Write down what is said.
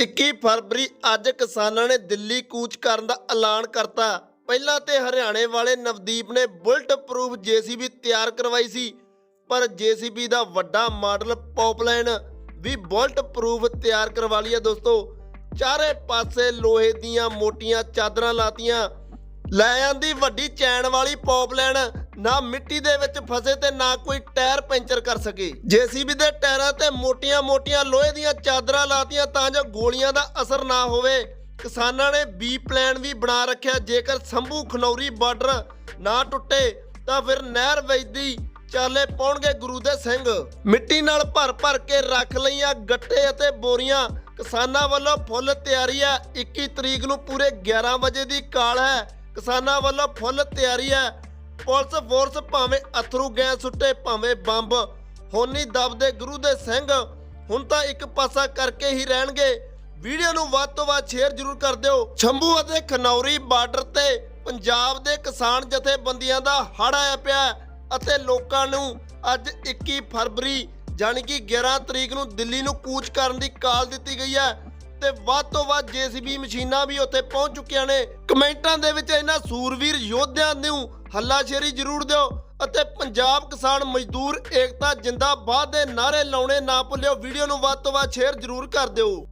21 ਫਰਵਰੀ ਅੱਜ ਕਿਸਾਨਾਂ ਨੇ ਦਿੱਲੀ ਕੂਚ ਕਰਨ ਦਾ ਐਲਾਨ ਕਰਤਾ। ਪਹਿਲਾਂ ਤੇ ਹਰਿਆਣੇ ਵਾਲੇ ਨਵਦੀਪ ਨੇ ਬੁਲਟ ਪ੍ਰੂਫ ਜੀਸੀਬੀ ਤਿਆਰ ਕਰਵਾਈ ਸੀ, ਪਰ ਜੀਸੀਬੀ ਦਾ ਵੱਡਾ ਮਾਡਲ ਪੌਪਲਾਈਨ ਵੀ ਬੁਲਟ ਪ੍ਰੂਫ ਤਿਆਰ ਕਰਵਾ ਲਈ ਹੈ ਦੋਸਤੋ, ਚਾਰੇ ਪਾਸੇ ਲੋਹੇ ਦੀਆਂ ਮੋਟੀਆਂ ਚਾਦਰਾਂ ਲਾਤੀਆਂ। ਲੈ ਆਂਦੀ ਵੱਡੀ ਚੈਨ ਵਾਲੀ ਪੌਪਲਾਈਨ ਨਾ ਮਿੱਟੀ ਦੇ ਵਿੱਚ ਫਸੇ ਤੇ ਨਾ ਕੋਈ ਟਾਇਰ ਪੈਂਚਰ ਕਰ ਸਕੇ। ਜੀਸੀਬੀ ਦੇ ਟਾਇਰਾਂ ਤੇ ਮੋਟੀਆਂ-ਮੋਟੀਆਂ ਲੋਹੇ ਦੀਆਂ ਚਾਦਰਾਂ ਲਾਤੀਆਂ ਤਾਂ ਜੋ ਗੋਲੀਆਂ ਦਾ ਅਸਰ ਨਾ ਹੋਵੇ। ਕਿਸਾਨਾਂ ਨੇ ਬੀ ਪਲਾਨ ਵੀ ਬਣਾ ਰੱਖਿਆ। ਜੇਕਰ ਸੰਭੂ ਖਨੌਰੀ ਬਾਰਡਰ ਨਾ ਟੁੱਟੇ, ਤਾਂ ਫਿਰ ਨਹਿਰ ਵਜਦੀ ਚਾਲੇ ਪਾਉਣਗੇ ਗੁਰੂ ਦੇ ਸਿੰਘ। ਮਿੱਟੀ ਨਾਲ ਭਰ ਭਰ ਕੇ ਰੱਖ ਲਈਆਂ ਗੱਟੇ ਅਤੇ ਬੋਰੀਆਂ। ਕਿਸਾਨਾਂ ਵੱਲੋਂ ਫੁੱਲ ਤਿਆਰੀ ਹੈ। 21 ਤਰੀਕ ਨੂੰ ਪੂਰੇ 11 ਵਜੇ ਦੀ ਕਾਲ ਹੈ। ਕਿਸਾਨਾਂ ਵੱਲੋਂ ਫੁੱਲ ਤਿਆਰੀ ਹੈ। ਪੁਲਿਸ ਫੋਰਸ ਭਾਵੇਂ ਅਥਰੂ ਗੈਸ ਸੁੱਟੇ, ਭਾਵੇਂ ਬੰਬ। ਹੁਣ ਦਬਦੇ ਗੁਰੂ ਦੇ ਸਿੰਘ, ਹੁਣ ਤਾਂ ਇੱਕ ਪਾਸਾ ਕਰਕੇ ਹੀ ਰਹਿਣਗੇ। ਵੀਡੀਓ ਨੂੰ ਵੱਧ ਤੋਂ ਵੱਧ ਸ਼ੇਅਰ ਜ਼ਰੂਰ ਕਰ ਦਿਓ। ਛੰਭੂ ਅਤੇ ਖਨੌਰੀ ਬਾਰਡਰ ਤੇ ਪੰਜਾਬ ਦੇ ਕਿਸਾਨ ਜਥੇਬੰਦੀਆਂ ਦਾ ਹੜ ਆਇਆ ਪਿਆ ਅਤੇ ਲੋਕਾਂ ਨੂੰ ਅੱਜ 21 ਫਰਵਰੀ, ਜਾਣੀ ਕਿ 11 ਤਰੀਕ ਨੂੰ ਦਿੱਲੀ ਨੂੰ ਕੂਚ ਕਰਨ ਦੀ ਕਾਲ ਦਿੱਤੀ ਗਈ ਹੈ ਤੇ ਵੱਧ ਤੋਂ ਵੱਧ ਜੀਸੀਬੀ ਮਸ਼ੀਨਾਂ ਵੀ ਉੱਥੇ ਪਹੁੰਚ ਚੁੱਕੀਆਂ ਨੇ। ਕਮੈਂਟਾਂ ਦੇ ਵਿੱਚ ਇਹਨਾਂ ਸੂਰਵੀਰ ਯੋਧਿਆਂ ਨੂੰ ਹੱਲਾਸ਼ੇਰੀ ਜ਼ਰੂਰ ਦਿਓ ਅਤੇ ਪੰਜਾਬ ਕਿਸਾਨ ਮਜ਼ਦੂਰ ਏਕਤਾ ਜਿੰਦਾਬਾਦ ਦੇ ਨਾਰੇ ਲਾਉਣੇ ਨਾ ਭੁੱਲਿਓ। ਵੀਡੀਓ ਨੂੰ ਵੱਧ ਤੋਂ ਵੱਧ ਸ਼ੇਅਰ ਜ਼ਰੂਰ ਕਰ ਦਿਓ।